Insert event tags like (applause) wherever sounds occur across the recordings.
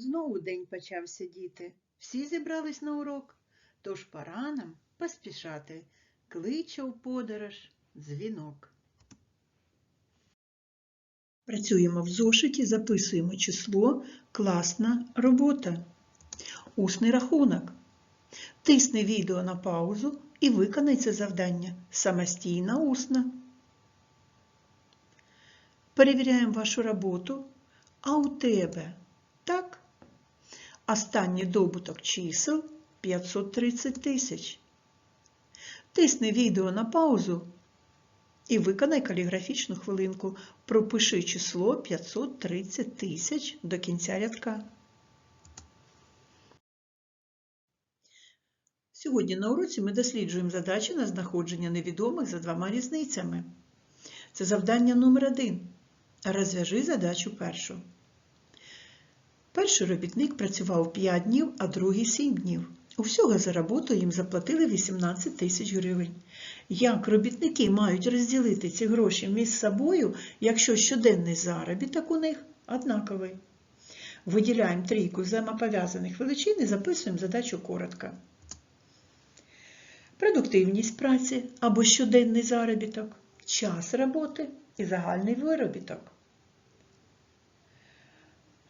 Знову день почався, діти. Всі зібрались на урок, тож пора нам поспішати. Кличе у подорож дзвінок. Працюємо в зошиті, записуємо число, класна робота. Усний рахунок. Тисни відео на паузу і виконай це завдання самостійно усно. Перевіряємо вашу роботу. А у тебе? Останній добуток чисел 530 тисяч. Тисни відео на паузу і виконай каліграфічну хвилинку. Пропиши число 530 тисяч до кінця рядка. Сьогодні на уроці ми досліджуємо задачі на знаходження невідомих за двома різницями. Це завдання номер один. Розв'яжи задачу першу. Перший робітник працював 5 днів, а другий 7 днів. Усього за роботу їм заплатили 18 тисяч гривень. Як робітники мають розділити ці гроші між собою, якщо щоденний заробіток у них однаковий? Виділяємо трійку взаємопов'язаних величин і записуємо задачу коротко. Продуктивність праці або щоденний заробіток, час роботи і загальний виробіток.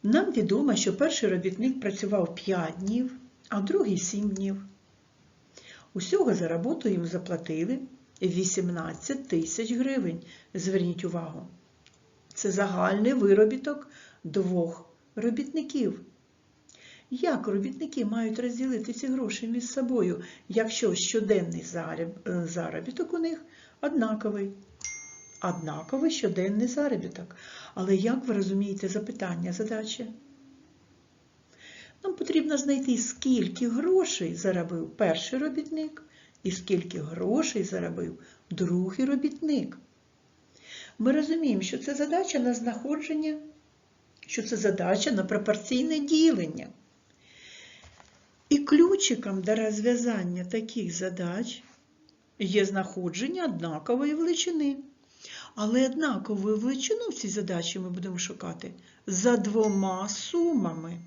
Нам відомо, що перший робітник працював 5 днів, а другий 7 днів. Усього за роботу їм заплатили 18 тисяч гривень. Зверніть увагу. Це загальний виробіток двох робітників. Як робітники мають розділити ці гроші між собою, якщо щоденний заробіток у них однаковий? Однаковий щоденний заробіток. Але як ви розумієте запитання задачі? Нам потрібно знайти, скільки грошей заробив перший робітник і скільки грошей заробив другий робітник. Ми розуміємо, що це задача на знаходження, що це задача на пропорційне ділення. І ключиком до розв'язання таких задач є знаходження однакової величини. Але однакову величину в цій задачі ми будемо шукати за двома сумами.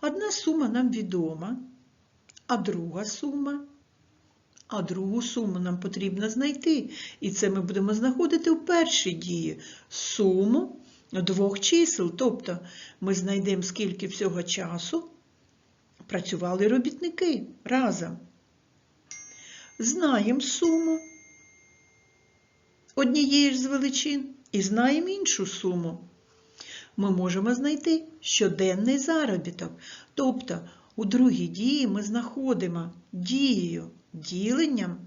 Одна сума нам відома, а друга сума. А другу суму нам потрібно знайти. І це ми будемо знаходити в першій дії суму двох чисел. Тобто ми знайдемо, скільки всього часу працювали робітники разом. Знаємо суму однієї ж з величин і знаємо іншу суму. Ми можемо знайти щоденний заробіток. Тобто у другій дії ми знаходимо дією діленням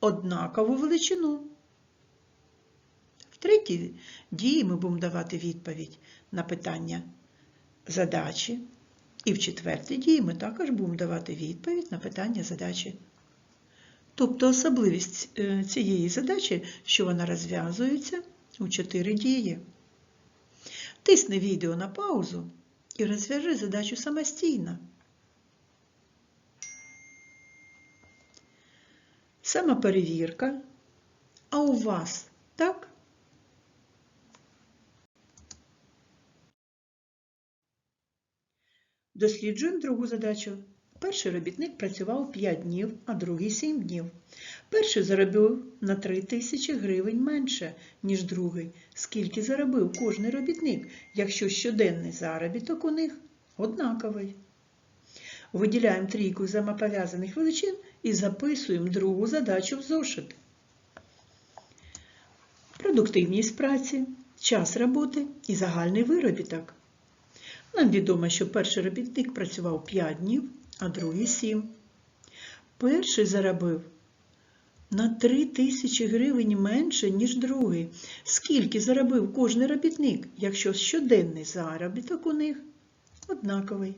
однакову величину. В третій дії ми будемо давати відповідь на питання задачі. І в четвертій дії ми також будемо давати відповідь на питання задачі. Тобто особливість е, цієї задачі, що вона розв'язується у чотири дії. Тисни відео на паузу і розв'яжи задачу самостійно. Самоперевірка. А у вас так? Досліджуємо другу задачу. Перший робітник працював 5 днів, а другий 7 днів. Перший заробив на 3 тисячі гривень менше, ніж другий. Скільки заробив кожний робітник, якщо щоденний заробіток у них однаковий. Виділяємо трійку взаємопов'язаних величин і записуємо другу задачу в зошит. Продуктивність праці, час роботи і загальний виробіток. Нам відомо, що перший робітник працював 5 днів, а другий 7. Перший заробив на 3 тисячі гривень менше, ніж другий. Скільки заробив кожний робітник, якщо щоденний заробіток у них однаковий?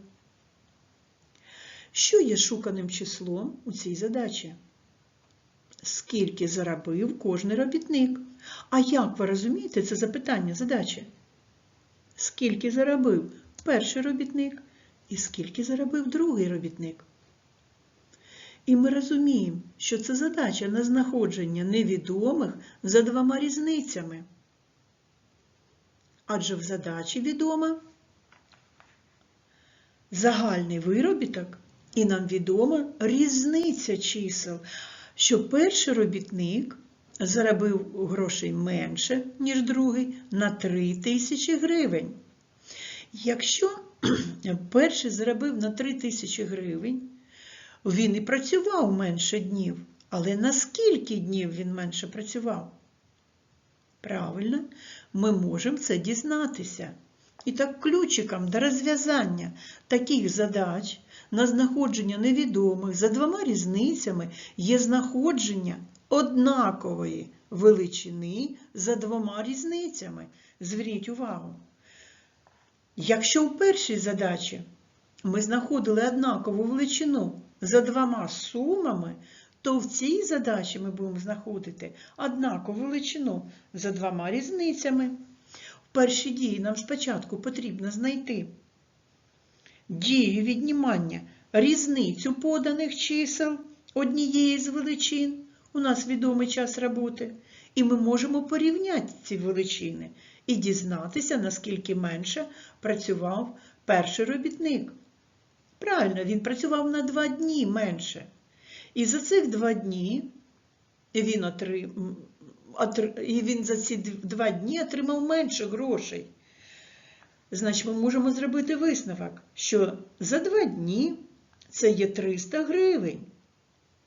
Що є шуканим числом у цій задачі? Скільки заробив кожний робітник? А як ви розумієте це запитання задачі? Скільки заробив перший робітник і скільки заробив другий робітник? І ми розуміємо, що це задача на знаходження невідомих за двома різницями. Адже в задачі відома загальний виробіток і нам відома різниця чисел, що перший робітник заробив грошей менше, ніж другий, на 3 тисячі гривень. Якщо (clears throat) перший заробив на 3 тисячі гривень, він і працював менше днів. Але на скільки днів він менше працював? Правильно, ми можемо це дізнатися. І так ключиком до розв'язання таких задач на знаходження невідомих за двома різницями є знаходження однакової величини за двома різницями. Зверніть увагу. Якщо у першій задачі ми знаходили однакову величину за двома сумами, то в цій задачі ми будемо знаходити однакову величину за двома різницями. В першій дії нам спочатку потрібно знайти дію віднімання різницю поданих чисел однієї з величин. У нас відомий час роботи. І ми можемо порівняти ці величини і дізнатися, наскільки менше працював перший робітник. Правильно, він працював на два дні менше. І за цих два дні він отрим... і він за ці два дні отримав менше грошей. Значить, ми можемо зробити висновок, що за два дні це є 300 гривень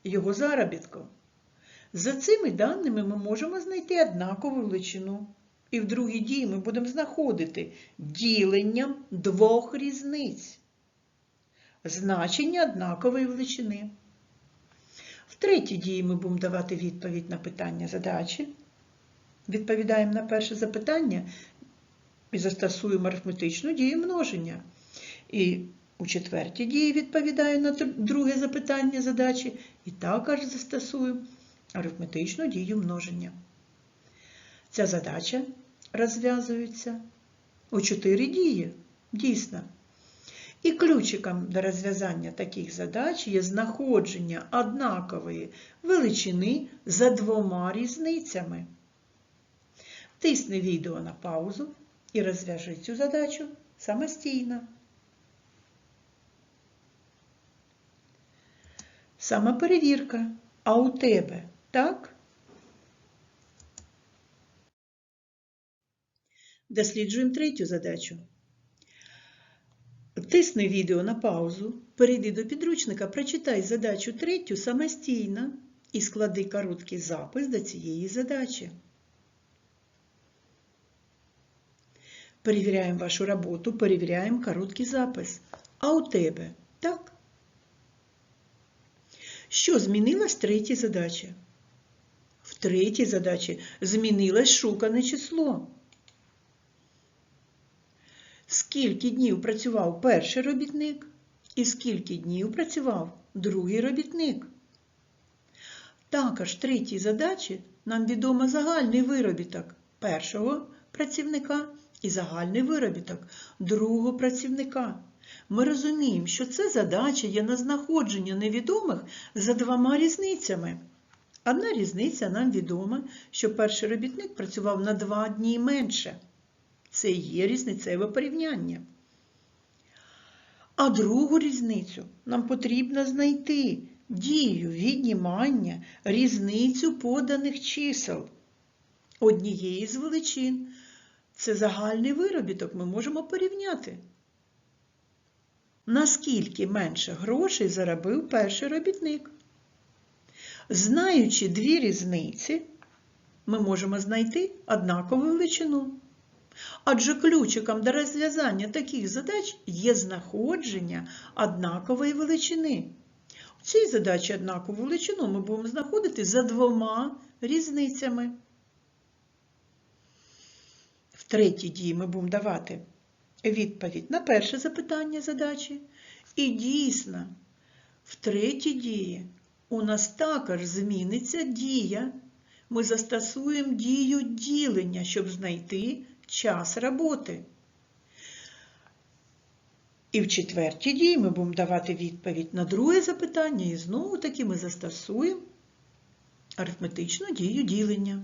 його заробітку. За цими даними ми можемо знайти однакову величину. І в другій дії ми будемо знаходити діленням двох різниць. Значення однакової величини. В третій дії ми будемо давати відповідь на питання задачі. Відповідаємо на перше запитання і застосуємо арифметичну дію множення. І у четвертій дії відповідаю на друге запитання задачі і також застосую арифметичну дію множення. Ця задача розв'язується у чотири дії, дійсно. І ключиком до розв'язання таких задач є знаходження однакової величини за двома різницями. Тисни відео на паузу і розв'яжи цю задачу самостійно. Самоперевірка. А у тебе так? Досліджуємо третю задачу. Тисни відео на паузу, перейди до підручника, прочитай задачу третю самостійно і склади короткий запис до цієї задачі. Перевіряємо вашу роботу, перевіряємо короткий запис. А у тебе так? Що змінилась в третій задачі? В третій задачі змінилось шукане число. Скільки днів працював перший робітник і скільки днів працював другий робітник. Також третій задачі нам відомо загальний виробіток першого працівника і загальний виробіток другого працівника. Ми розуміємо, що це задача є на знаходження невідомих за двома різницями. Одна різниця нам відома, що перший робітник працював на два дні менше. Це є різницеве порівняння. А другу різницю нам потрібно знайти дію віднімання, різницю поданих чисел однієї з величин. Це загальний виробіток ми можемо порівняти. Наскільки менше грошей заробив перший робітник? Знаючи дві різниці, ми можемо знайти однакову величину. Адже ключиком до розв'язання таких задач є знаходження однакової величини. У цій задачі однакову величину ми будемо знаходити за двома різницями. В третій дії ми будемо давати відповідь на перше запитання задачі. І дійсно, в третій дії у нас також зміниться дія. Ми застосуємо дію ділення, щоб знайти час роботи. І в четвертій дії ми будемо давати відповідь на друге запитання, і знову таки ми застосуємо арифметичну дію ділення.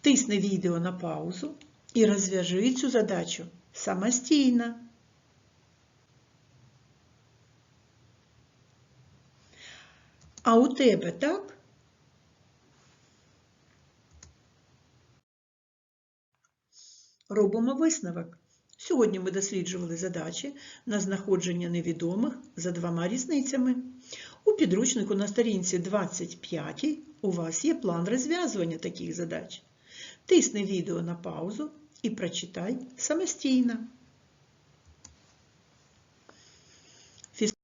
Тисни відео на паузу і розв'яжи цю задачу самостійно. А у тебе так? Робимо висновок. Сьогодні ми досліджували задачі на знаходження невідомих за двома різницями. У підручнику на сторінці 25 у вас є план розв'язування таких задач. Тисни відео на паузу і прочитай самостійно. Фізкульт.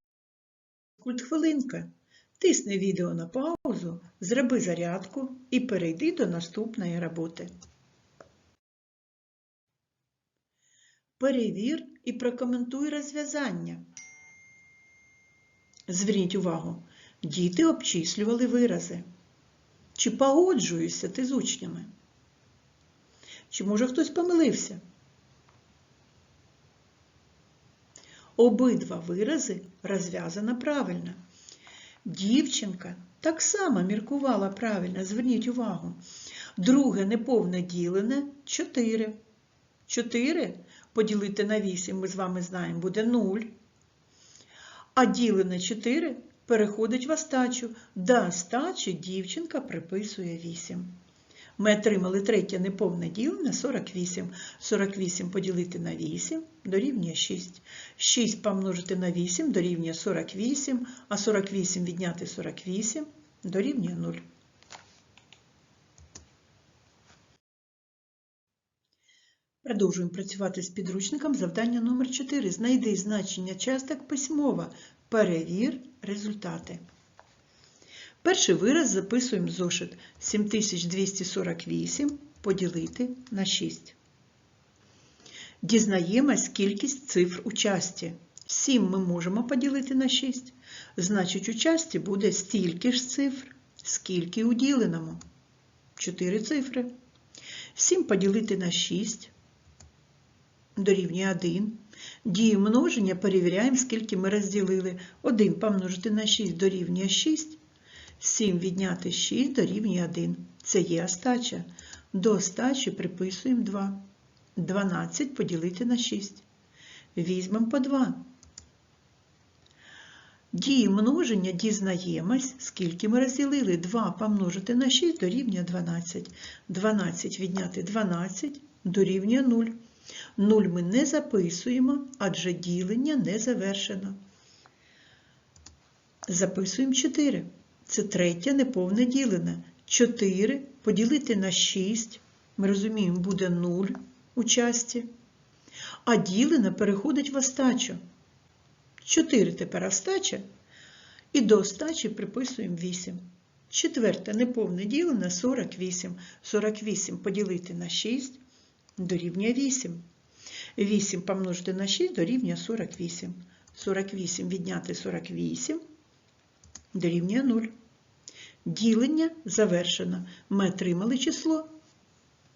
Тисни відео на паузу, зроби зарядку і перейди до наступної роботи. Перевір і прокоментуй розв'язання. Зверніть увагу, діти обчислювали вирази. Чи погоджуєшся ти з учнями? Чи може хтось помилився? Обидва вирази розв'язано правильно. Дівчинка так само міркувала правильно, зверніть увагу. Друге неповне ділене 4. 4 поділити на 8, ми з вами знаємо, буде 0. А ділене 4 переходить в остачу. До остачі дівчинка приписує 8. Ми отримали третє неповне ділене 48. 48 поділити на 8 дорівнює 6. 6 помножити на 8 дорівнює 48, а 48 відняти 48 дорівнює 0. Продовжуємо працювати з підручником. Завдання номер 4. Знайди значення часток письмова. Перевір результати. Перший вираз записуємо зошит 7248 поділити на 6. Дізнаємось кількість цифр у часті. 7 ми можемо поділити на 6. Значить, у часті буде стільки ж цифр, скільки у діленому. 4 цифри. 7 поділити на 6 дорівнює 1. Дію множення перевіряємо, скільки ми розділили. 1 помножити на 6 дорівнює 6. 7 відняти 6 дорівнює 1. Це є остача. До остачі приписуємо 2. 12 поділити на 6. Візьмемо по 2. Дії множення дізнаємось, скільки ми розділили. 2 помножити на 6 дорівнює 12. 12 відняти 12 дорівнює 0. 0 ми не записуємо, адже ділення не завершено. Записуємо 4. Це третє неповне ділене. 4 поділити на 6, ми розуміємо, буде 0 у часті. А ділене переходить в остачу. 4 тепер остача. І до остачі приписуємо 8. Четверте неповне ділене 48. 48 поділити на 6 дорівнює 8. 8 помножити на 6 дорівнює 48. 48 відняти 48 дорівнює 0. Ділення завершено. Ми отримали число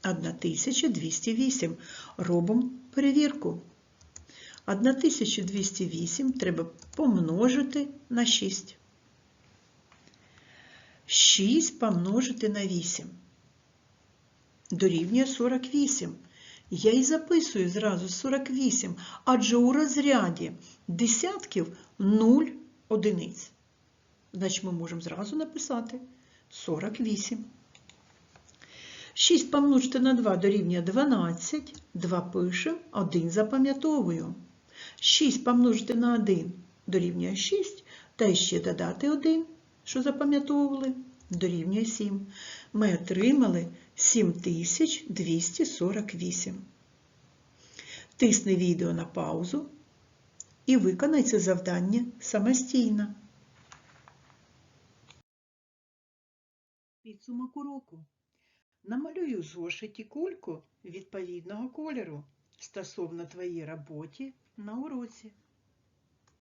1208. Робимо перевірку. 1208 треба помножити на 6. 6 помножити на 8. Дорівнює 48. Я і записую зразу 48, адже у розряді десятків 0 одиниць. Значить, ми можемо зразу написати 48. 6 помножити на 2 дорівнює 12, 2 пишемо, 1 запам'ятовую. 6 помножити на 1 дорівнює 6, та ще додати 1, що запам'ятовували, дорівнює 7. Ми отримали 7248. Тисни відео на паузу і виконай це завдання самостійно. Підсумок уроку. Намалюю в зошиті кульку відповідного кольору стосовно твоїй роботі на уроці.